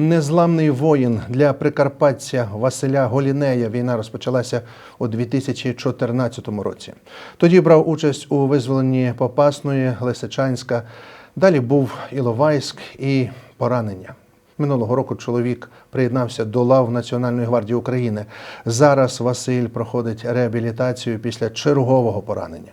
Незламний воїн для прикарпатця Василя Голінея. Війна розпочалася у 2014 році. Тоді брав участь у визволенні Попасної, Лисичанська. Далі був Іловайськ і поранення. Минулого року чоловік приєднався до лав Національної гвардії України. Зараз Василь проходить реабілітацію після чергового поранення.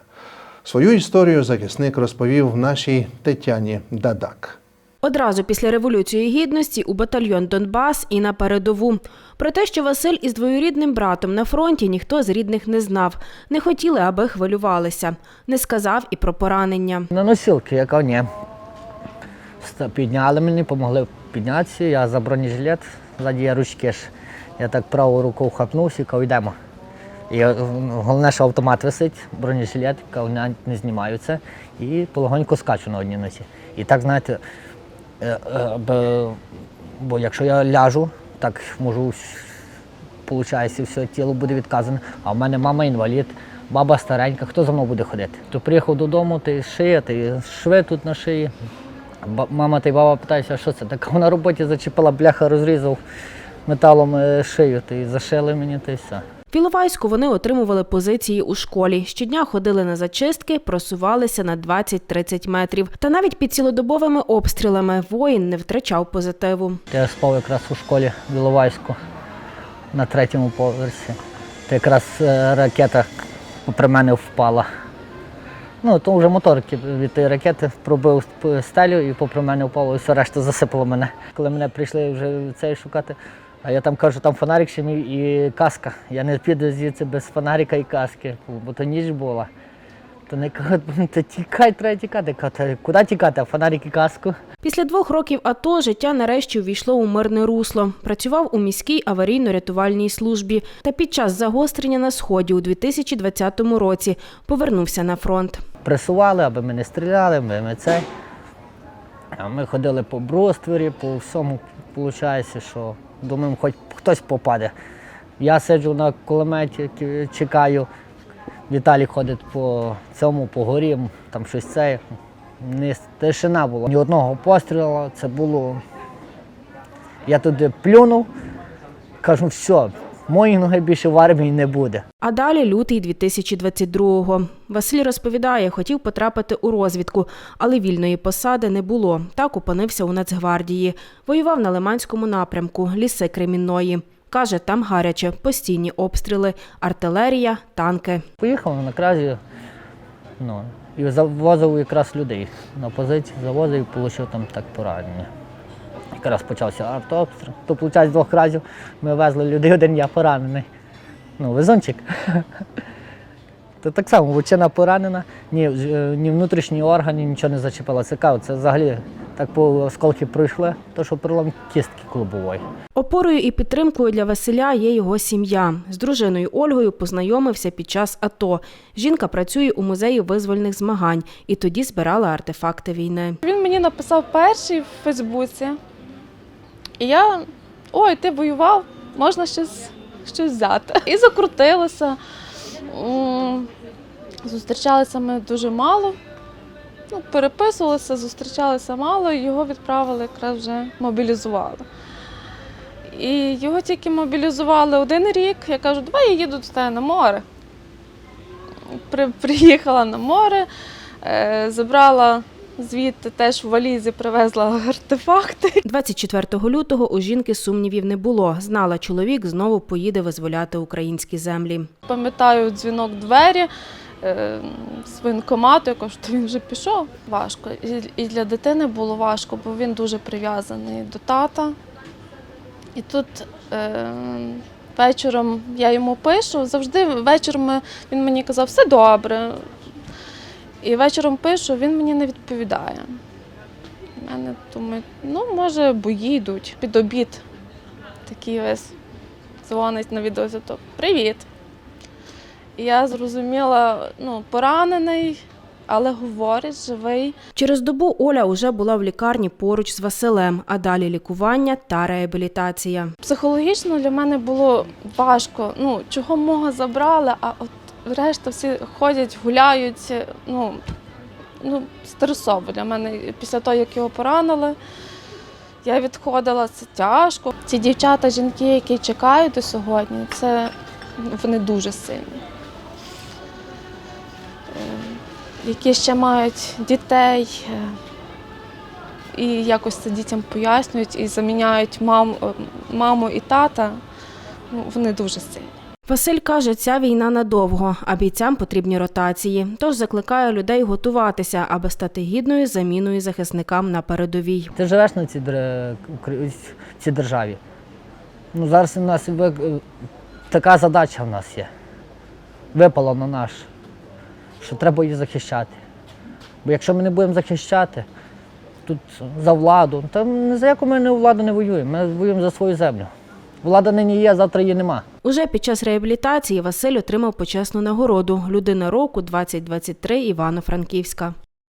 Свою історію захисник розповів нашій Тетяні Дадак. Одразу після революції гідності у батальйон Донбас і на передову. Про те, що Василь із двоюрідним братом на фронті ніхто з рідних не знав. Не хотіли, аби хвилювалися. Не сказав і про поранення. На носілки, яка ні. Підняли мені, допомогли піднятися. Я за бронежилет, ззаді я ручки ж. Я так правою рукою хапнувся і кажу, йдемо. І е, головне, що автомат висить, бронежилет, кажу, не, знімаються. І полегонько скачу на одній носі. І так, знаєте, бо, бо якщо я ляжу, так можу, виходить, все тіло буде відказане. А в мене мама інвалід, баба старенька, хто за мною буде ходити? То приїхав додому, ти шия, ти шви тут на шиї. Мама та й баба питаються, що це? Так на роботі зачепила бляха, розрізав металом е, шию, й зашили мені та все. В Іловайську вони отримували позиції у школі. Щодня ходили на зачистки, просувалися на 20-30 метрів. Та навіть під цілодобовими обстрілами воїн не втрачав позитиву. Я спав якраз у школі в Іловайську на третьому поверсі. Та якраз е, ракета при мене впала. Ну, то вже мотор від тієї ракети пробив стелю і попри мене впало, і все решта засипало мене. Коли мене прийшли вже цей шукати, а я там кажу, там фонарик ще мій і каска. Я не піду звідси без фонарика і каски, бо то ніч була. То не кажуть, то тікай, треба тікати. «Та куди тікати? А фонарик і каску. Після двох років АТО життя нарешті увійшло у мирне русло. Працював у міській аварійно-рятувальній службі. Та під час загострення на сході у 2020 році повернувся на фронт. пресували, аби ми не стріляли, аби ми це. Ми ходили по брустворі, по всьому, виходить, що думаємо, хоч хтось попаде. Я сиджу на кулеметі, чекаю. Віталій ходить по цьому, по горі, там щось це. Тишина була. Ні одного пострілу, це було. Я туди плюнув, кажу, все, моєї ноги більше в армії не буде. А далі лютий 2022-го. Василь розповідає, хотів потрапити у розвідку, але вільної посади не було. Так опинився у Нацгвардії. Воював на Лиманському напрямку, ліси Кремінної. Каже, там гаряче, постійні обстріли, артилерія, танки. Поїхав на кразі, ну, і завозив якраз людей на позиції, завозив і отримав там так поранення. Якраз почався артобстріл. То, виходить, з двох разів ми везли людей, один я поранений. Ну, везунчик. То так само, вочина поранена, ні, е, ні внутрішні органи, нічого не зачепило. Це кажу, це взагалі так по осколки пройшли, то що перелом кістки клубової. Опорою і підтримкою для Василя є його сім'я. З дружиною Ольгою познайомився під час АТО. Жінка працює у музеї визвольних змагань і тоді збирала артефакти війни. Він мені написав перший в Фейсбуці. І я, ой, ти воював, можна щось, щось взяти. І закрутилося. Зустрічалися ми дуже мало. Ну, переписувалися, зустрічалися мало, і його відправили, якраз вже мобілізували. І його тільки мобілізували один рік. Я кажу, давай я їду до тебе на море. При, приїхала на море, е, забрала звідти теж в валізі привезла артефакти. 24 лютого у жінки сумнівів не було. Знала, чоловік знову поїде визволяти українські землі. Пам'ятаю дзвінок двері е, з воєнкомату, я кажу, що він вже пішов. Важко. І, і для дитини було важко, бо він дуже прив'язаний до тата. І тут е, вечором я йому пишу, завжди вечором він мені казав, все добре. І вечором пишу, він мені не відповідає. У мене думаю, ну, може, бої йдуть під обід. Такий весь дзвонить на відеозв'язок. Привіт. І я зрозуміла, ну, поранений, але говорить, живий. Через добу Оля уже була в лікарні поруч з Василем, а далі лікування та реабілітація. Психологічно для мене було важко. Ну, чого мого забрали, а от решта всі ходять, гуляють. Ну, ну, стресово для мене після того, як його поранили. Я відходила, це тяжко. Ці дівчата, жінки, які чекають до сьогодні, це вони дуже сильні. Е, Які ще мають дітей, е, і якось це дітям пояснюють і заміняють мам, е, маму і тата. Ну, вони дуже сильні. Василь каже, ця війна надовго, а бійцям потрібні ротації. Тож закликає людей готуватися, аби стати гідною заміною захисникам на передовій. Ти живеш на цій, державі. Ну, зараз у нас така задача в нас є. Випала на наш, що треба її захищати. Бо якщо ми не будемо захищати тут за владу, то за яку ми не владу не воюємо. Ми воюємо за свою землю. Влада нині є, завтра її нема. Уже під час реабілітації Василь отримав почесну нагороду Людина року 2023 Івано-Франківська.